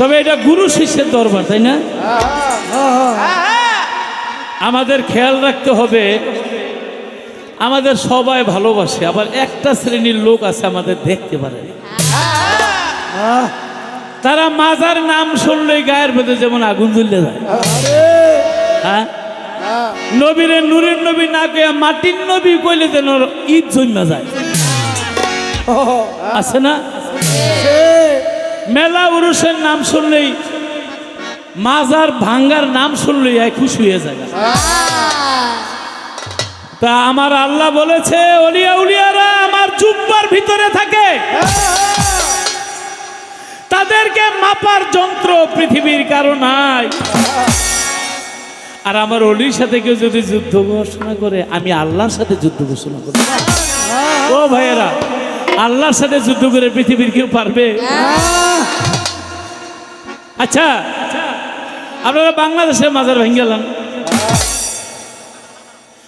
তবে এটা গুরু শিষ্যের দরবার, তাই না? আমাদের খেয়াল রাখতে হবে, আমাদের সবাই ভালোবাসে, আবার একটা শ্রেণির লোক আছে আমাদের দেখতে পারে তারা মাজার নাম শুনলেই গায়ের ভেতরে যেমন আগুন জ্বললে যায়। হ্যাঁ? নবীরে নূরের নবী না কইয়া মাটির নবী কইলে যেন ঈদ জন্মা যায়। আছে না? মেলা উরুষের নাম শুনলেই মাজার ভাঙ্গার নাম শুনলেই খুশি হয়ে যায়। তা আমার আল্লাহ বলেছে, অলিয়া উলিয়ারা আমার জুব্বার ভিতরে থাকে। তাদেরকে মাপার যন্ত্র পৃথিবীর কারও নাই। আর আমার অলির সাথে কেউ যদি যুদ্ধ ঘোষণা করে, আমি আল্লাহর সাথে যুদ্ধ ঘোষণা করি। ও ভাইয়েরা, আল্লাহর সাথে যুদ্ধ করে পৃথিবীর কেউ পারবে? আচ্ছা আপনারা বাংলাদেশের মাজার ভেঙে গেলাম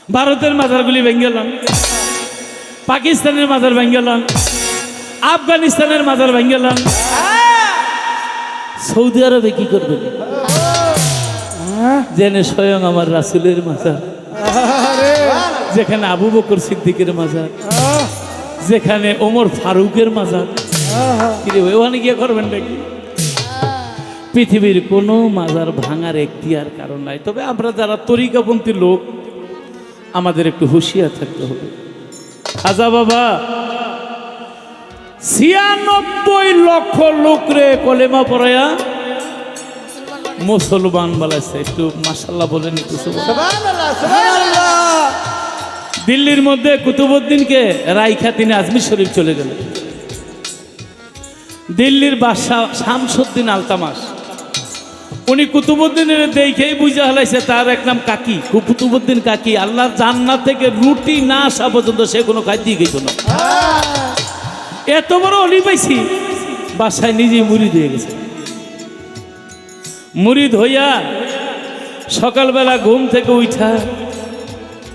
ভারতের মাজারগুলি ভেঙে গেলাম পাকিস্তানের মাজার ভেঙে গেলাম আফগানিস্তানের মাজার ভেঙে গেলাম সৌদি আরবে কি করবেন? জেনে স্বয়ং আমার রাসুলের মাজার। যেখানে আবু বকর সিদ্দিকের মাজার। যেখানে ওমর ফারুকের মাজার। ভাই, ওখানে গিয়ে করবেন নাকি? পৃথিবীর কোনো মাজার ভাঙার এখতিয়ার কারণ নাই। তবে আমরা যারা তরিকাপন্থী লোক আমাদের একটু হুঁশিয়ার থাকতে হবে। খাজা বাবা ছিয়ানব্বই লক্ষ লোক রে কলেমা পড়ায়া। মুসলমান বলেছে একটু মাসাল্লাহ বলেন একটু দিল্লির মধ্যে কুতুবুদ্দিনকে রাইখা তিনি আজমির শরীফ চলে গেলেন দিল্লির বাদশাহ শামসুদ্দিন আলতামাস। উনি কুতুবুদ্দিনের দেখেই বুঝে হালাইছে, তার এক নাম কাকি। কুতুবুদ্দিন কাকি, আল্লাহর জান্নাত থেকে রুটি না আসা পর্যন্ত সে কোনো খাদ্যই গেত না। এত বড় অলি পাইছি, বাসায় নিজেই মুড়ি দিয়ে গেছে। মুড়ি হইয়া সকালবেলা ঘুম থেকে উঠা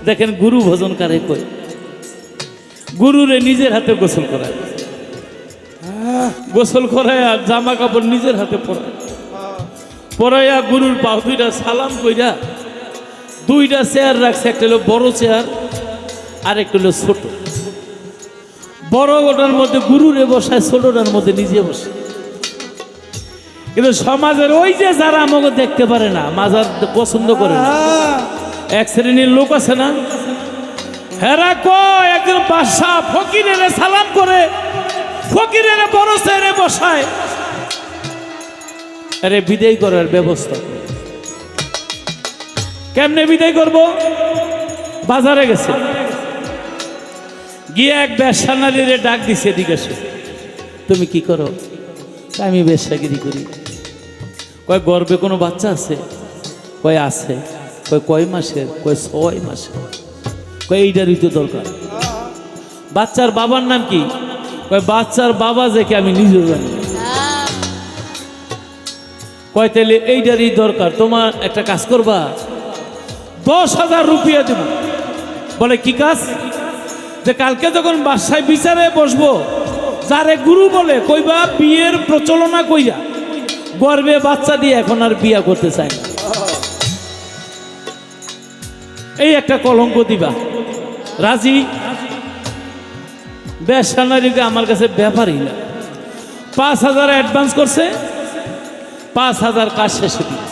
দেখেন গুরু ভোজন কারে কই গুরুরে নিজের হাতে গোসল করায়। গোসল করায় আর জামা কাপড় নিজের হাতে পরায়। পরাইয়া গুরুর পাও দুইটা সালাম কইরা দুইটা চেয়ার রাখছে, একটা হলো বড় চেয়ার আর একটা হলো ছোট। বড় ওটার মধ্যে গুরুরে বসায়, ছোটটার মধ্যে নিজে বসে। কিন্তু সমাজের ওই যে যারা আমাকে দেখতে পারে না, মাজার পছন্দ করে এক শ্রেণির লোক আছে না, হেরা কয়, একজন বাদশাহ ফকিরের সালাম করে, ফকিরের বড় চেয়ারে বসায়। আরে বিদায় করার ব্যবস্থা। কেমনে বিদায় করব? বাজারে গেছে। গিয়ে এক ব্যবসানারীরে ডাক দিছে এদিকে এসো। তুমি কি করো? আমি ব্যবসাগিরি করি। কয়, গর্বে কোনো বাচ্চা আছে? কয় আছে। কয় কয় মাসের? কয়, ছয় মাসের? কয় এইটারই তো দরকার। বাচ্চার বাবার নাম কি? কয়, বাচ্চার বাবা যে কি আমি নিজেও জানি। কয় তাহলে এইটারই দরকার, তোমার একটা কাজ করবা। দশ হাজার রুপিয়া দেব। বলে, কি কাজ? যে, কালকে যখন বাসায় বিচারে বসবো, যারে গুরু বলে, কইবা বিয়ের প্রচলনা কইরা, গর্বে বাচ্চা দিয়ে এখন আর বিয়া করতে চায় এই একটা কলঙ্ক দিবা। রাজি? ব্যবসা নারীকে আমার কাছে ব্যাপারই না। পাঁচ হাজার অ্যাডভান্স করছে। পাঁচ হাজার কাজ শেষে দিল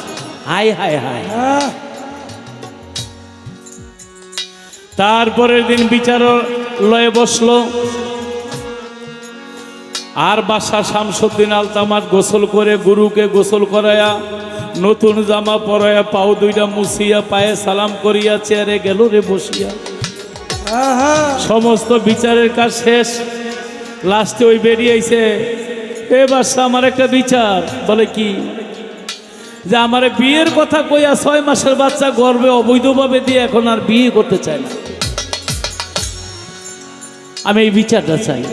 হাই হাই হাই তারপরের দিন বিচার লয়ে বসল। আর বাসা শামসুদ্দিন আলতামাত গোসল করে গুরুকে গোসল করায়া নতুন জামা পরায়া পাও দুইটা মুছিয়া পায়ে সালাম করিয়া চেয়ারে গেল রে বসিয়া। সমস্ত বিচারের কাজ শেষ। লাস্টে ওই বেরিয়েছে এ বাসা আমার একটা বিচার। বলে কি? যে আমার বিয়ের কথা কইয়া ছয় মাসের বাচ্চা গর্বে অবৈধভাবে দিয়ে এখন আর বিয়ে করতে চায় না। আমি এই বিচারটা চাই।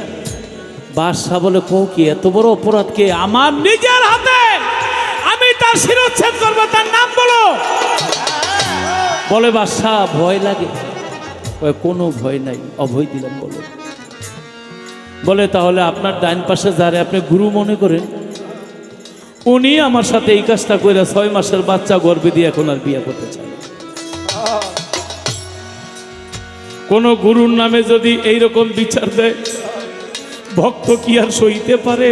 বাদশাহ বলে কো কি, এত বড় অপরাধ কে? আমার নিজের হাতে আমি তার শিরোচ্ছেদ করব, তার নাম বলো। বলে, বাদশাহ, ভয় লাগে। কোনো ভয় নাই। অভয় দিলাম বলে। বলে, তাহলে আপনার ডাইন পাশে যারে আপনি গুরু মনে করেন, উনি আমার সাথে এই কাজটা করে ছয় মাসের বাচ্চা গর্বে দিয়ে এখন আর বিয়ে করতে চায় না। কোন গুরুর নামে যদি এই রকম বিচার দেয়, ভক্ত কি আর সইতে পারে?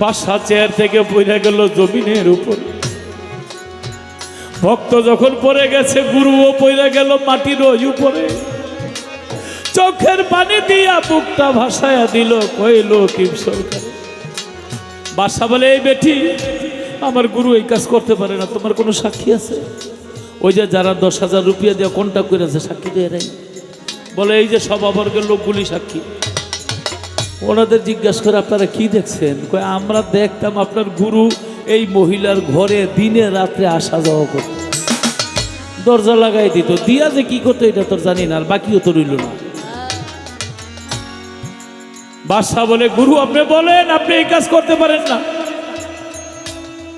বাসা চেয়ার থেকে পড়ে গেল জমিনের উপর। ভক্ত যখন পড়ে গেছে, গুরুও পড়ে গেল মাটির ওই উপরে। চোখের পানি দিয়া বুকটা ভাসায়া দিল, কইল কিম সরকার। বাসা বলে, এই বেটি, আমার গুরু এই কাজ করতে পারে না, তোমার কোনো সাক্ষী আছে? ওই যে যারা দশ হাজার রুপিয়া দিয়ে কন্ট্যাক্ট করেছে, সাক্ষী দিয়ে নেই। বলে, এই যে সভাবর্গের লোকগুলি সাক্ষী। ওনাদের জিজ্ঞাসা করে, আপনারা কি দেখছেন? কয়, আমরা দেখতাম আপনার গুরু এই মহিলার ঘরে দিনে রাত্রে আসা যাওয়া করত। দরজা লাগাই দিত। দিয়া যে কি করতো, এটা তোর জানি না, আর বাকিও তো রইল না। বাদশাহ বলে, গুরু, আপনি বলেন, আপনি এই কাজ করতে পারেন না।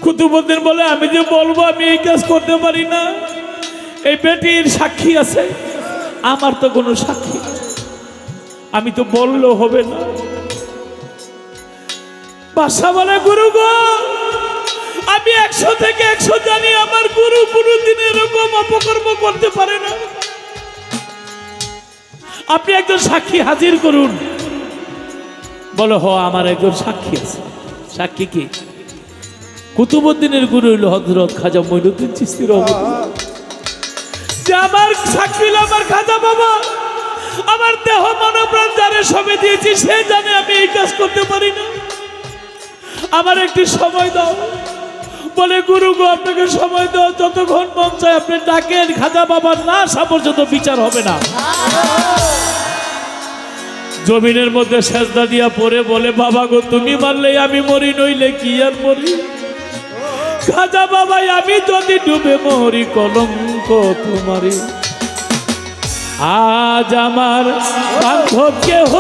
কুতুবুদ্দিন বলে, আমি যে বলব, আমি এই কাজ করতে পারি না। এই বেটির সাক্ষী আছে, আমার তো কোনো সাক্ষী আমি তো বললেও হবে না। বাসা বলে, গুরু গো, আমি একশো থেকে একশো জানি, আমার গুরু কোনো দিন এরকম অপকর্ম করতে পারে না। আপনি একজন সাক্ষী হাজির করুন। বলো হ আমার একজন সাক্ষী আছে। সাক্ষী কি? কুতুবুদ্দিনের গুরু হইল হজরত খাজা মইনুদ্দিন চিস্তির। যে আমার সাক্ষী আমার খাজা বাবা, আমার দেহ মনোপ্রাণ যারে সবে দিয়েছি, সে জানে আমি এই কাজ করতে পারি না। আমার একটি সময় দাও। বলে, গুরু গো, আপনাকে সময় দাও, যতক্ষণ মন চায় আপনি ডাকেন, খাজা বাবার না আসা পর্যন্ত বিচার হবে না। জমিনের মধ্যে সেজদা দিয়া পড়ে বলে, বাবা গো, তুমি মারলে আমি মরি, নইলে কি আর মরি? খাজা বাবাই, আমি যদি ডুবে মরি, কলঙ্ক তোমারি আজ আমার বান্ধব কেহ।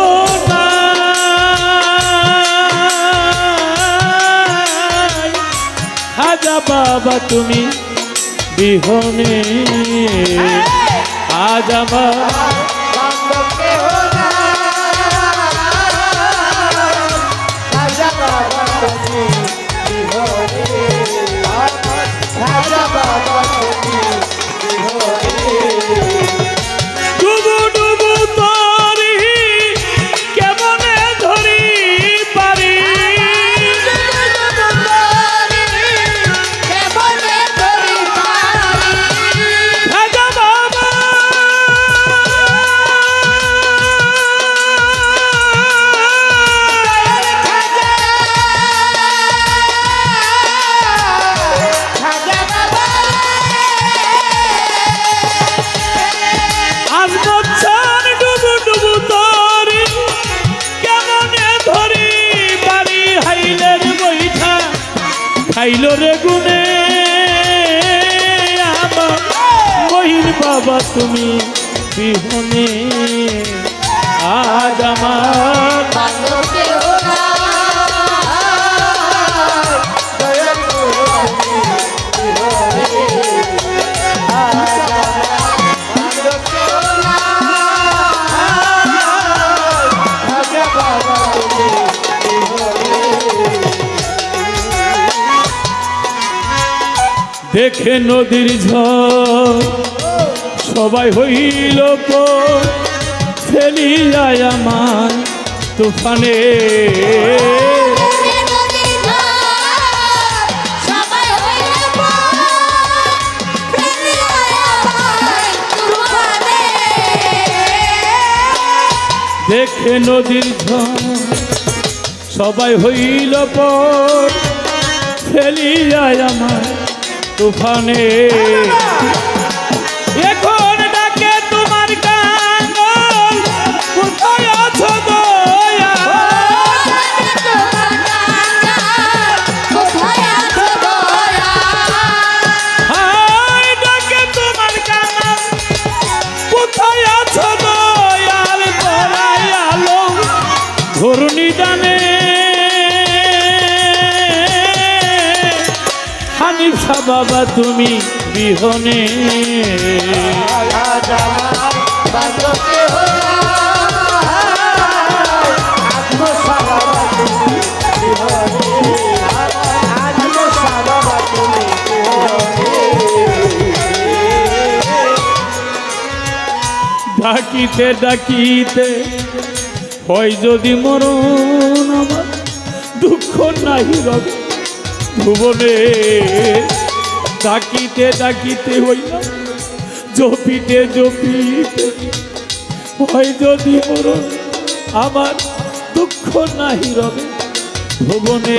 খাজা বাবা, তুমি বিহনে। আজ আমার খাইল রে গুনে আমার মহির বাবা তুমি বিহনে। আজ আমার দেখে নদীর ঝড় সবাই হইল কো ফেলিয়ায় আমার তুফানে। দেখে নদীর ঝড় সবাই হইল পর। ফেলিয়ায় আমার তুফানে। বাবা তুমি বিহনে। ডাকিতে ডাকিতে হয় যদি মর দুঃখ নাহি রবি ভুবনে। ডাকিতে ডাকিতে হই জপিতে জপিতে হয় যদি মরণ আমার দুঃখ নাহি রবে। ভুবনে